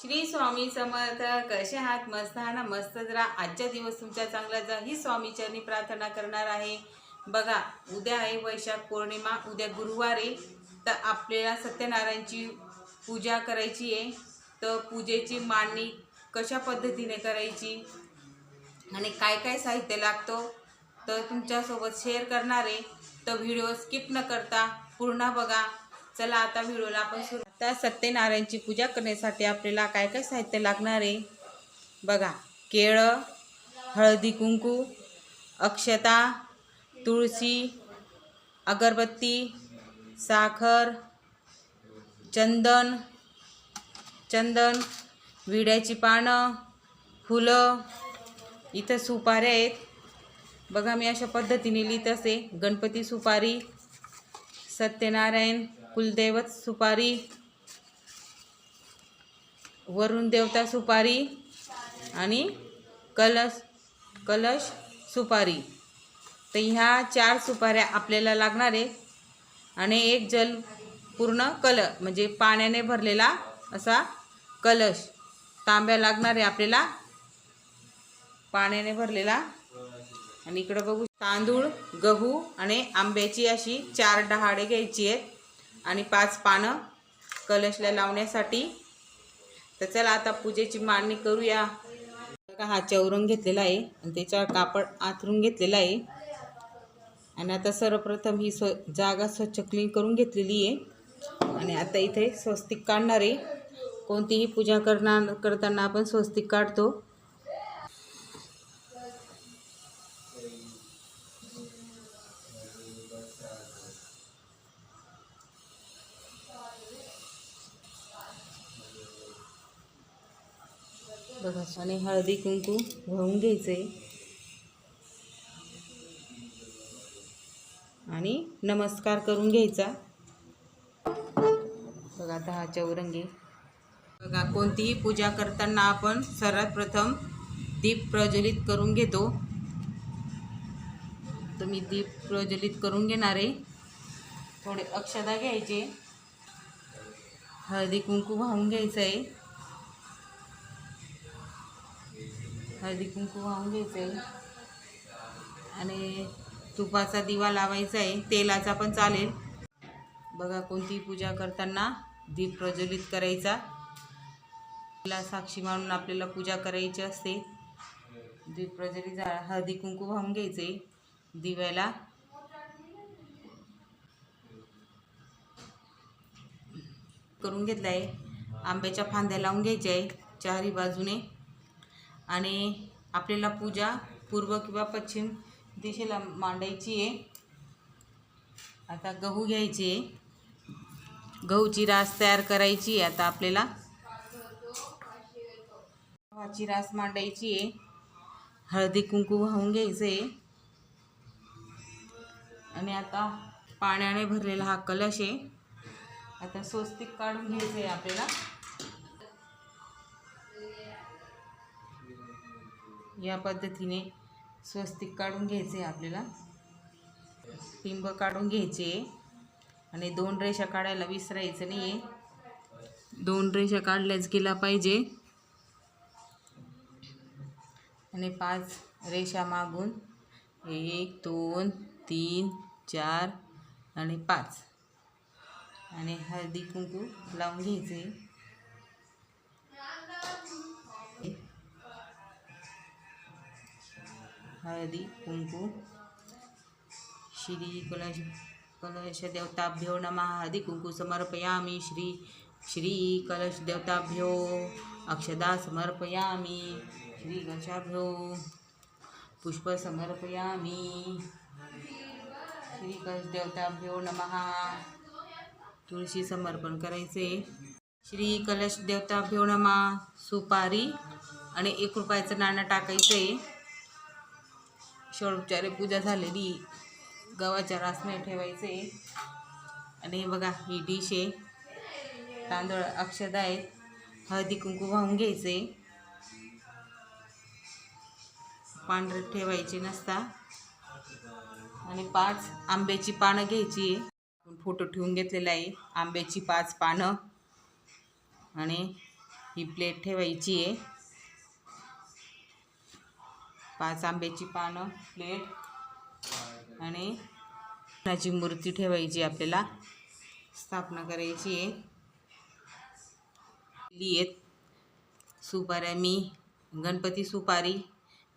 श्री स्वामी समर्थ कसे आहात? मस्त ना? मस्त जरा आजचा दिवस तुमच्या चांगला जा ही स्वामीचरणी प्रार्थना करणार आहे. बघा उद्या आहे वैशाख पौर्णिमा उद्या गुरुवार आहे. तर आपल्याला सत्यनारायणची पूजा करायची आहे. तर पूजेची मांडणी कशा पद्धतीने करायची आणि काय काय साहित्य लागतो तर तुमच्यासोबत शेअर करणार आहे. तर व्हिडिओ स्किप न करता पूर्ण बघा. चला आता व्हिडिओला आपण सुरू आता सत्यनारायणची पूजा करण्यासाठी आपल्याला काय काय साहित्य लागणार आहे? बघा केळं हळदी कुंकू अक्षता तुळशी अगरबत्ती साखर चंदन चंदन विड्याची पानं फुलं इथं सुपाऱ्या आहेत. बघा मी अशा पद्धतीने लिहित असे. गणपती सुपारी सत्यनारायण कुलदैवत सुपारी वरुण देवता सुपारी आणि कलश कलश सुपारी. तर ह्या चार सुपाऱ्या आपल्याला लागणार आहे. आणि एक जल पूर्ण कल म्हणजे पाण्याने भरलेला असा कलश. तांब्या लागणार आहे आपल्याला. पाण्याने भरलेला. आणि इकडं बघू तांदूळ गहू आणि आंब्याची अशी चार डहाळे घ्यायची आहेत. आणि पाच पानं कलशला लावण्यासाठी. तर चला आता पूजेची मांडणी करूया. बघा हा चौरंग घेतलेला आहे आणि त्याच्यावर कापड आथरून घेतलेला आहे. आणि आता सर्वप्रथम ही स्व जागा स्वच्छ क्लीन करून घेतलेली आहे. आणि आता इथे स्वस्तिक काढणार आहे. कोणतीही पूजा करणार करताना आपण स्वस्तिक काढतो. आणि हळदी कुंकू वाहून घ्यायचं. आहे आणि नमस्कार करून घ्यायचा. बघा आता हा चौरंगी. बघा कोणतीही पूजा करताना आपण सर्वात प्रथम दीप प्रज्वलित करून घेतो. तुम्ही दीप प्रज्वलित करून घेणार. आहे थोडे अक्षदा घ्यायचे. हळदी कुंकू वाहून घ्यायचं आहे हळदी कुंकू वाहून घ्यायचं आहे आणि तुपाचा दिवा लावायचा आहे तेलाचा पण चालेल. बघा कोणतीही पूजा करताना दीप प्रज्वलित करायचा. तिला साक्षी मानून आपल्याला पूजा करायची असते. दीप प्रज्वलित झा हळदी कुंकू वाहून घ्यायचे दिव्याला. करून घेतला आहे आंब्याच्या फांद्या लावून घ्यायच्या आहे चारी बाजूने. आणि आपल्याला पूजा पूर्व किंवा पश्चिम दिशेला मांडायची आहे. आता गहू घ्यायचे गहूची रास तयार करायची आहे आता आपल्याला. गव्हाची रास मांडायची आहे. हळदी कुंकू वाहून घ्यायचं आहे. आणि आता पाण्याने भरलेला हा कलश आहे. आता स्वस्तिक काढून घ्यायचं आहे आपल्याला. या पद्धतीने स्वस्तिक काढून घ्यायचे आपल्याला. पिंब काढून घ्यायचे. आणि दोन रेषा काढायला विसरायचं नाही आहे दोन रेषा काढल्याच गेला पाहिजे. आणि पाच रेषा मागून एक दोन तीन चार आणि पाच. आणि हळदी कुंकू लावून घ्यायचे. हळदी कुंकू श्री कलश कलश देवताभ्यो नमः. हळदी कुंकू समर्पयामी. श्री श्री कलश देवताभ्यो अक्षदा समर्पयामी. श्री कलशाभ्यो पुष्प समर्पयामी. श्री कलश देवताभ्यो नमः. तुळशी समर्पण करायचे. श्री कलश देवताभ्यो नमा. सुपारी आणि एक रुपयाचं नाणं टाकायचं. आहे षोडोपचारे पूजा झालेली. गव्हाच्या रासने ठेवायचे. आणि बघा ही डिश आहे. तांदूळ अक्षद आहेत. हळदी कुंकू वाहून घ्यायचे. पांढरे ठेवायचे नसता आणि पाच आंब्याची पानं घ्यायची. आहे आपण फोटो ठेवून घेतलेला आहे. आंब्याची पाच पानं. आणि ही प्लेट ठेवायची आहे. पाच आंब्याची पानं प्लेट आणि कृष्णाची मूर्ती ठेवायची आपल्याला. स्थापना करायची आहे. लिहित सुपाऱ्या मी गणपती सुपारी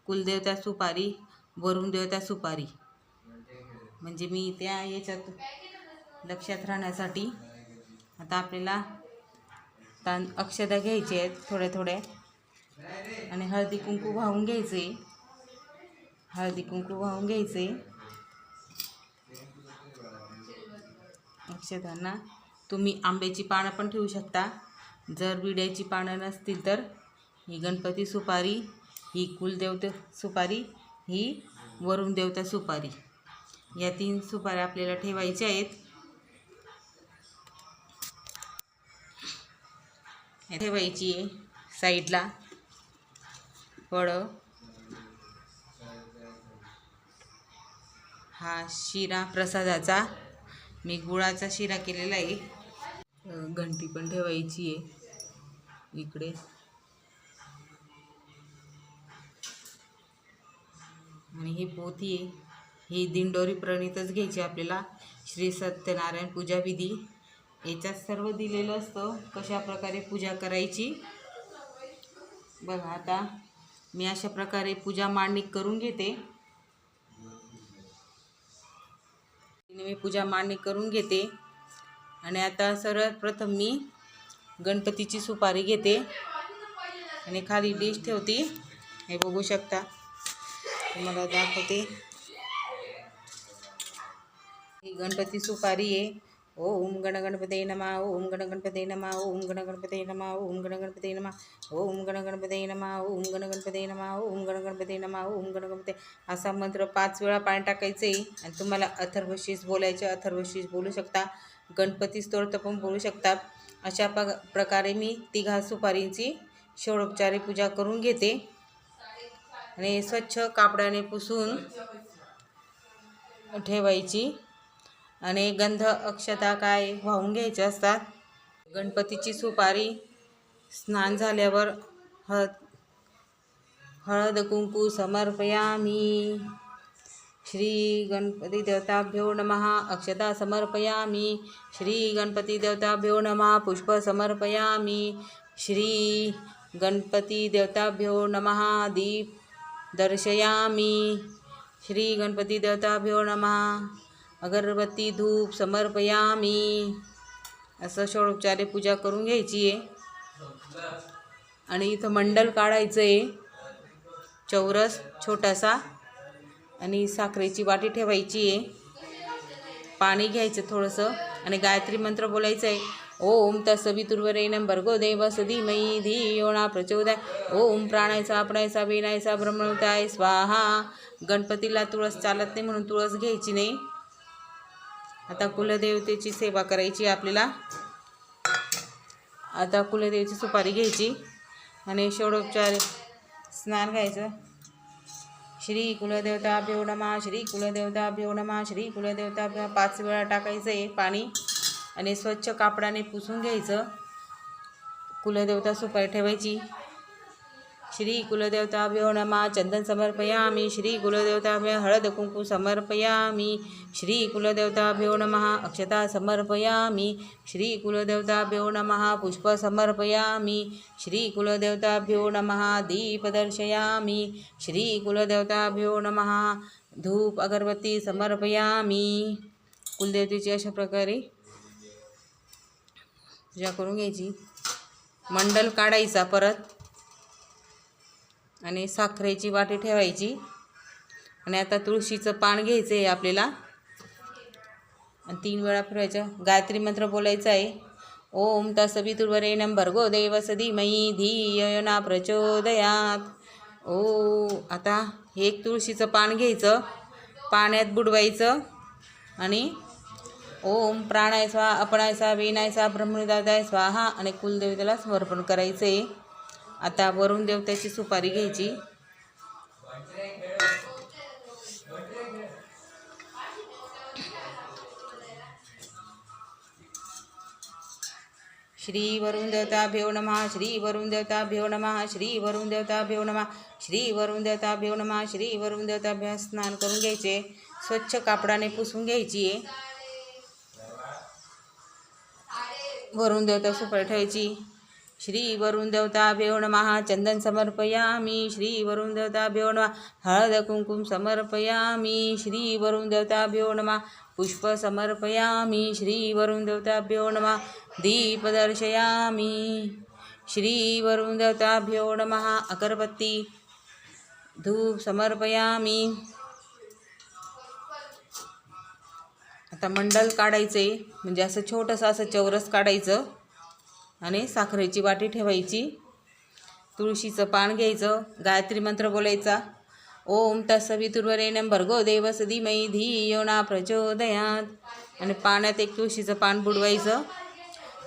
कुलदेवता सुपारी वरुण देवता सुपारी. म्हणजे मी त्या याच्यात लक्षात राहण्यासाठी आता आपल्याला तां अक्षदा घ्यायची आहेत थोड्या थोड्या. आणि हळदी कुंकू वाहून घ्यायचे. हळदी कुंकू वाहून घ्यायचे. अक्षतांना तुम्ही आंब्याची पानं पण ठेवू शकता. जर विड्याची पानं नसतील तर ही गणपती सुपारी ही कुलदेवता सुपारी ही वरुण देवता सुपारी. या तीन सुपाऱ्या आपल्याला ठेवायच्या आहेत. ठेवायची आहे साईडला. फळं हा शिरा प्रसादाचा मी गुळाचा शिरा केलेला आहे. घंटी पण ठेवायची आहे. इकडे. आणि ही पोथी आहे. ही दिंडोरी प्रणितच घ्यायची आपल्याला. श्री सत्यनारायण पूजा विधी. याच्यात सर्व दिलेलं असतं कशा प्रकारे पूजा करायची. बघा आता मी अशा प्रकारे पूजा मांडणी करून घेते. मी पूजा मांडणी करून घेते. आणि आता सर्वात प्रथम मी गणपतीची सुपारी घेते. आणि खाली डिश ठेवते. हे बघू शकता. तुम्हाला दाखवते. ही गणपती सुपारी आहे. ओम गणगणपते नमा ओम गणगणपते नमा ओम गणगणपते नम नमा ओम गणगणपते नमा ओम गणगणपते नमा ओम गणगणपते नमा ओम गणगणपते नमा ओम गणगणपते असा मंत्र पाच वेळा पाणी टाकायचं आहे आणि तुम्हाला अथर्वशीस बोलायचे अथर्वशीस बोलू शकता. गणपती स्तोत्र पण बोलू शकता. अशा प प्रकारे मी तिघा सुपारींची षोडोपचारी पूजा करून घेते. आणि स्वच्छ कापडाने पुसून ठेवायची. आणि गंध अक्षता काय वाहून घ्यायच्या असतात? गणपतीची सुपारी स्नान झाल्यावर हळद हळद कुंकू समर्पयामी. श्री गणपती देवताभ्यो नमः. अक्षता समर्पयामी. श्री गणपती देवताभ्यो नमः. पुष्प समर्पयामी. श्री गणपती देवताभ्यो नमहा दीप दर्शयामी. श्री गणपती देवताभ्यो नमहा अगरबत्ती धूप समर्पयामी. असं षोडोपचारे पूजा करून घ्यायची आहे. आणि इथं मंडल काढायचं आहे चौरस छोटासा आणि साखरेची वाटी ठेवायची आहे. पाणी घ्यायचं थोडंसं. आणि गायत्री मंत्र बोलायचं आहे ओम तसवितुर्वरेणं भर्गो देवस धीमही धियोणा प्रचोदय ओम प्राणायचा आपणायचा विनायचा ब्रह्मणताय स्वाहा. गणपतीला तुळस चालत नाही म्हणून तुळस घ्यायची नाही. आता कुलदेवतेची सेवा करायची आपल्याला. आता कुलदेवीची सुपारी घ्यायची. आणि षोडोपचार स्नान घ्यायचं. श्री कुलदेवता नमा श्री कुलदेवता नमा श्री कुलदेवता पाच वेळा टाकायचं आहे पाणी आणि स्वच्छ कापडाने पुसून घ्यायचं. कुलदेवता सुपारी ठेवायची. श्री कुलदेवताभ्यो नमा। चंदन समर्पयामी। श्री कुलदेवताभ्यो हळद कुंकू समर्पयामी। श्री कुलदेवताभ्यो नमः। अक्षता समर्पयामी। श्री कुलदेवताभ्यो नमः। पुष्प समर्पयामी। श्री कुलदेवताभ्यो नमः। दीप दर्शयामी। श्री कुलदेवताभ्यो नमः। धूप अगरबत्ती समर्पयामी। कुलदेवतेची अशा प्रकारे पूजा करून घ्यायची. मंडल काढायचा परत. आणि साखरेची वाटी ठेवायची. आणि आता तुळशीचं पान घ्यायचं आहे आपल्याला. आणि तीन वेळा फिरवायचं. गायत्री मंत्र बोलायचं आहे. ओम तसवितुर्वरेणं भर्गो देवस धीमही धियना प्रचोदयात. ओ आता हे एक तुळशीचं पान घ्यायचं. पाण्यात बुडवायचं. आणि ओम प्राणाय स्वा अपणाय ब्रह्मदादाय स्वाहा आणि कुलदेवतेला समर्पण करायचं आहे आता वरुण देवतेची सुपारी घ्यायची. श्री वरुण देवताभ्यो नमः श्री वरुण देवताभ्यो नमः श्री वरुण देवताभ्यो नमः श्री वरुण देवताभ्यो नमः श्री वरुण देवताभ्या स्नान करून घ्यायचे. स्वच्छ कापडाने पुसून घ्यायची. आहे वरुण देवता सुपारी ठेवायची. श्री वरुण देवताभ्यो नमः। चंदन समर्पयामि। श्री वरुण देवताभ्यो नमः। हळद कुंकुम समर्पयामि। श्री वरुण देवताभ्यो नमः। पुष्प समर्पयामि। श्री वरुण देवताभ्यो नमः। दीप दर्शयामि। श्री वरुण देवताभ्यो नमः। अगरबत्ती धूप समर्पयामी। आता मंडल काढायचे म्हणजे असं छोटंसं असं चौरस काढायचं. आणि साखरेची वाटी ठेवायची. तुळशीचं पान घ्यायचं. गायत्री मंत्र बोलायचा. ओम तत्सवितुर्वरे नंबर गो देवस धीमहि धियो ना प्रचोदयात. आणि पाण्यात एक तुळशीचं पान बुडवायचं.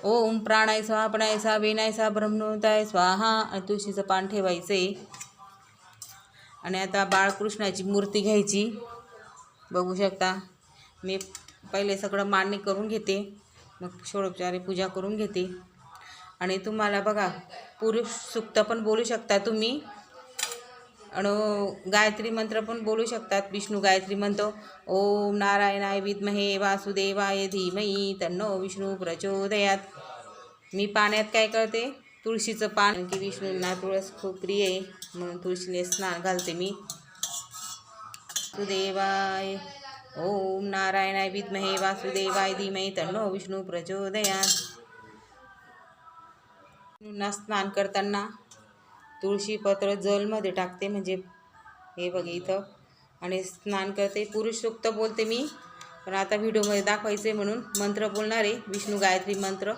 ओम प्राणाय स्वाहा पणाय सा वेनाय सा स्वाहा आणि तुळशीचं पान ठेवायचे. आणि आता बाळकृष्णाची मूर्ती घ्यायची. बघू शकता. मी पहिले सगळं मांडणी करून घेते. मग षोडोपचारे पूजा करून घेते. आणि तुम्हाला बघा पुरुष सुक्त पण बोलू शकता तुम्ही. आणि गायत्री मंत्र पण बोलू शकतात. विष्णू गायत्री म्हणतो ओम नारायणाय विद्महे वासुदेवाय धीमही तन्नो विष्णू प्रचोदयात. मी पाण्यात काय करते? तुळशीचं पान की विष्णूंना तुळस खूप प्रिय आहे म्हणून तुळशीने स्नान घालते मी. वासुदेवाय ओम नारायणाय विद्महे वासुदेवाय धीमहि तन्नो विष्णू प्रचोदयात. विष्णूंना स्नान करताना तुळशीपत्र जलमध्ये टाकते म्हणजे हे बघ इथं. आणि स्नान करते. पुरुष सुक्त बोलते मी पण आता व्हिडिओमध्ये दाखवायचे म्हणून. मंत्र बोलणार आहे विष्णू गायत्री मंत्र.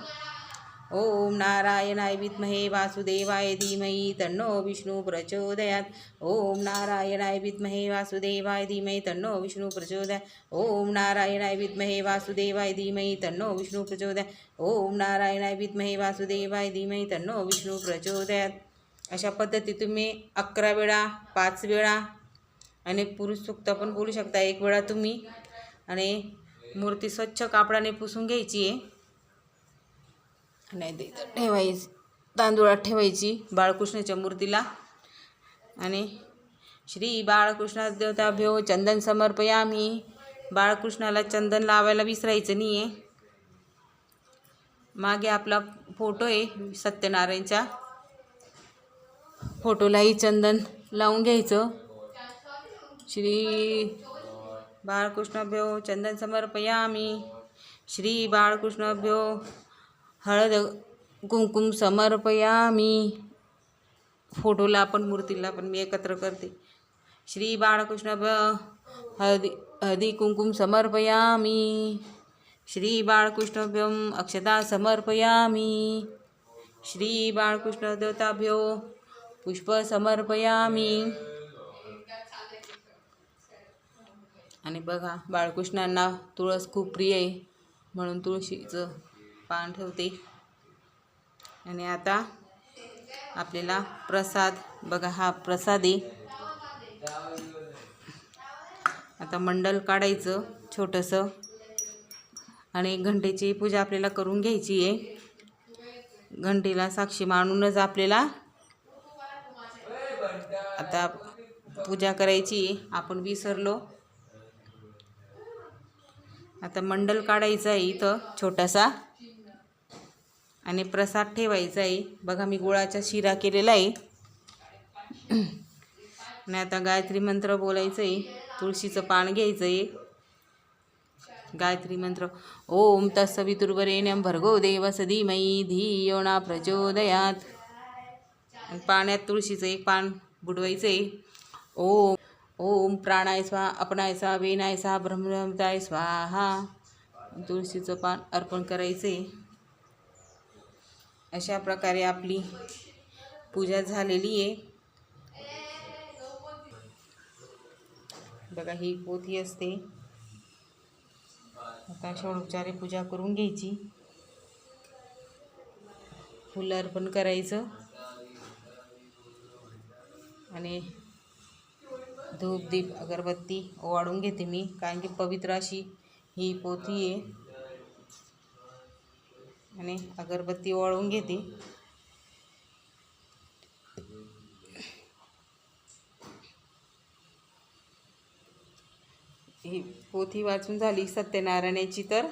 ओम नारायणाय विद्महे वासुदेवाय धीमहि तन्नो विष्णू प्रचोदयात। ओम नारायणाय विद्महे वासुदेवाय धीमहि तन्नो विष्णू प्रचोदयात। ओम नारायणाय विद्महे वासुदेवाय धीमहि तन्नो विष्णू प्रचोदयात। ओम नारायणाय विद्महे वासुदेवाय धीमहि तन्नो विष्णू प्रचोदयात। अशा पद्धती तुम्ही अकरा वेळा पाच वेळा आणि पुरुष सुक्त पण बोलू शकता. एक वेळा तुम्ही आणि मूर्ती स्वच्छ कापडाने पुसून घ्यायची आहे. नाही ते ठेवायची तांदुळात ठेवायची बाळकृष्णाच्या मूर्तीला. आणि श्री बाळकृष्ण देवताभ्यो चंदन समर्पया मी बाळकृष्णाला चंदन लावायला विसरायचं नाही आहे मागे आपला फोटो आहे सत्यनारायणच्या फोटोलाही चंदन लावून घ्यायचं. श्री बाळकृष्णाभ्यो चंदन समर्पयामी. श्री बाळकृष्णभ्यो हळद कुंकुम समर्पयामी. फोटोला पण मूर्तीला पण मी एकत्र करते. श्री बाळकृष्ण हळदी हळदी कुंकुम समर्पयामी. श्री बाळकृष्णभ्यम अक्षता समर्पयामी. श्री बाळकृष्ण देवताभ्यो पुष्प समर्पयामी. आणि बघा बाळकृष्णांना तुळस खूप प्रिय आहे. म्हणून तुळशीचं पान ठेवते. आणि आता आपल्याला प्रसाद बघा हा प्रसाद आहे. आता मंडल काढायचं छोटंसं. आणि घंटेची पूजा आपल्याला करून घ्यायची आहे. घंटेला साक्षी मानूनच आपल्याला आता पूजा करायची आहे. आपण विसरलो. आता मंडल काढायचं आहे इथं छोटासा. आणि प्रसाद ठेवायचा आहे. बघा मी गुळाचा शिरा केलेला आहे. आणि आता गायत्री मंत्र बोलायचं आहे. तुळशीचं पान घ्यायचं आहे. गायत्री मंत्र. ओम तत्सवितुर्वरेण्यम भर्गो देवस धीमयी धियो ना प्रचोदयात. पाण्यात तुळशीचं एक पान बुडवायचं आहे. ओम ओम प्राणाय स्वा अपनाय स्वाहा वेनाय ब्रह्मदाय स्वाहा. तुळशीचं पान अर्पण करायचं आहे. अशा प्रकारे आपली पूजा झालेली आहे. बघा ही पोथी असते. आता षोडोपचारे पूजा करून घ्यायची. फुलं अर्पण करायचं. आणि धूप दीप अगरबत्ती ओवाळून घेते मी कारण की पवित्र अशी ही पोथी आहे. आणि अगरबत्ती ओळून घेते. ही पोथी वाचून झाली सत्यनारायणाची तर.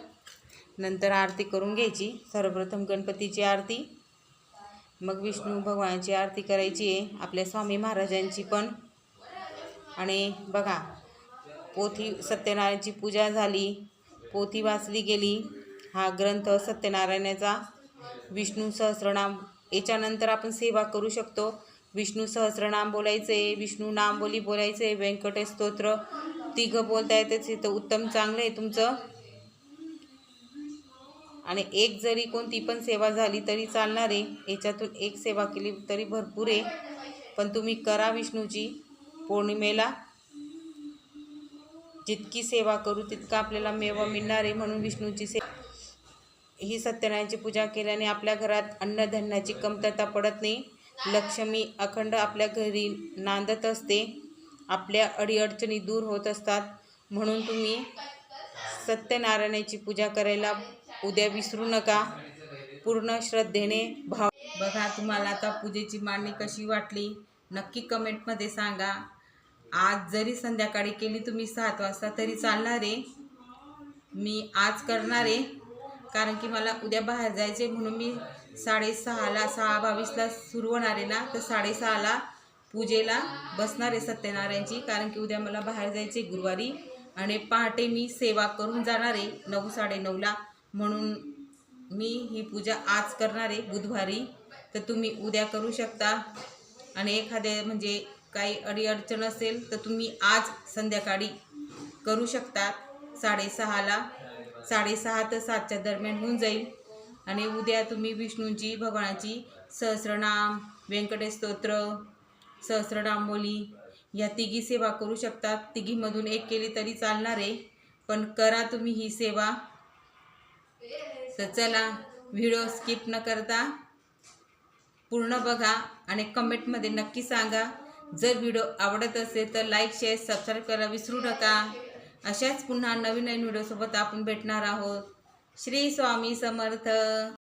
नंतर आरती करून घ्यायची. सर्वप्रथम गणपतीची आरती. मग विष्णू भगवानाची आरती करायची. आहे आपल्या स्वामी महाराजांची पण. आणि बघा पोथी सत्यनारायणची पूजा झाली. पोथी वाचली गेली. हा ग्रंथ सत्यनारायणाचा विष्णू सहस्रनाम. याच्यानंतर आपण सेवा करू शकतो. विष्णू सहस्रनाम बोलायचे विष्णू नाम बोली बोलायचे व्यंकटेश स्तोत्र. तिघं बोलता येते तर उत्तम चांगलं आहे तुमचं. आणि एक जरी कोणती पण सेवा झाली तरी चालणार आहे. याच्यातून एक सेवा केली तरी भरपूर आहे. पण तुम्ही करा विष्णूची पौर्णिमेला. जितकी सेवा करू तितका आपल्याला मेवा मिळणार आहे म्हणून विष्णूची से ही सत्यनारायणची पूजा केल्याने आपल्या घरात अन्नधान्याची कमतरता पडत नाही. लक्ष्मी अखंड आपल्या घरी नांदत असते. आपल्या अडीअडचणी दूर होत असतात. म्हणून तुम्ही सत्यनारायणाची पूजा करायला उद्या विसरू नका. पूर्ण श्रद्धेने भाव बघा तुम्हाला आता पूजेची मांडणी कशी वाटली. नक्की कमेंटमध्ये सांगा. आज जरी संध्याकाळी केली तुम्ही सात वाजता तरी चालणार आहे. मी आज करणार आहे. कारण की मला उद्या बाहेर जायचे म्हणून मी साडेसहाला सहा बावीसला सुरू होणार आहे ना. तर साडेसहाला पूजेला बसणार आहे सत्यनारायणची कारण की उद्या मला बाहेर जायचे गुरुवारी. आणि पहाटे मी सेवा करून जाणार आहे नऊ साडेनऊला. म्हणून मी ही पूजा आज करणार आहे बुधवारी. तर तुम्ही उद्या करू शकता. आणि एखाद्या म्हणजे काही अडीअडचण असेल तर तुम्ही आज संध्याकाळी करू शकता साडेसहाला. साडेसहा ते सातच्या दरम्यान होऊन जाईल. आणि उद्या तुम्ही विष्णूंची भगवानाची सहस्रनाम व्यंकटेश स्तोत्र सहस्रनाम ह्या या तिघी सेवा करू शकतात. तिघीमधून एक केली तरी चालणार आहे. पण करा तुम्ही ही सेवा. तर चला व्हिडिओ स्किप न करता पूर्ण बघा आणि कमेंटमध्ये नक्की सांगा. जर व्हिडिओ आवडत असेल तर लाईक शेअर सबस्क्राईब करा विसरू नका. अशाच पुन्हा नवीन नवीन व्हिडिओसोबत आपण भेटणार आहोत. श्री स्वामी समर्थ.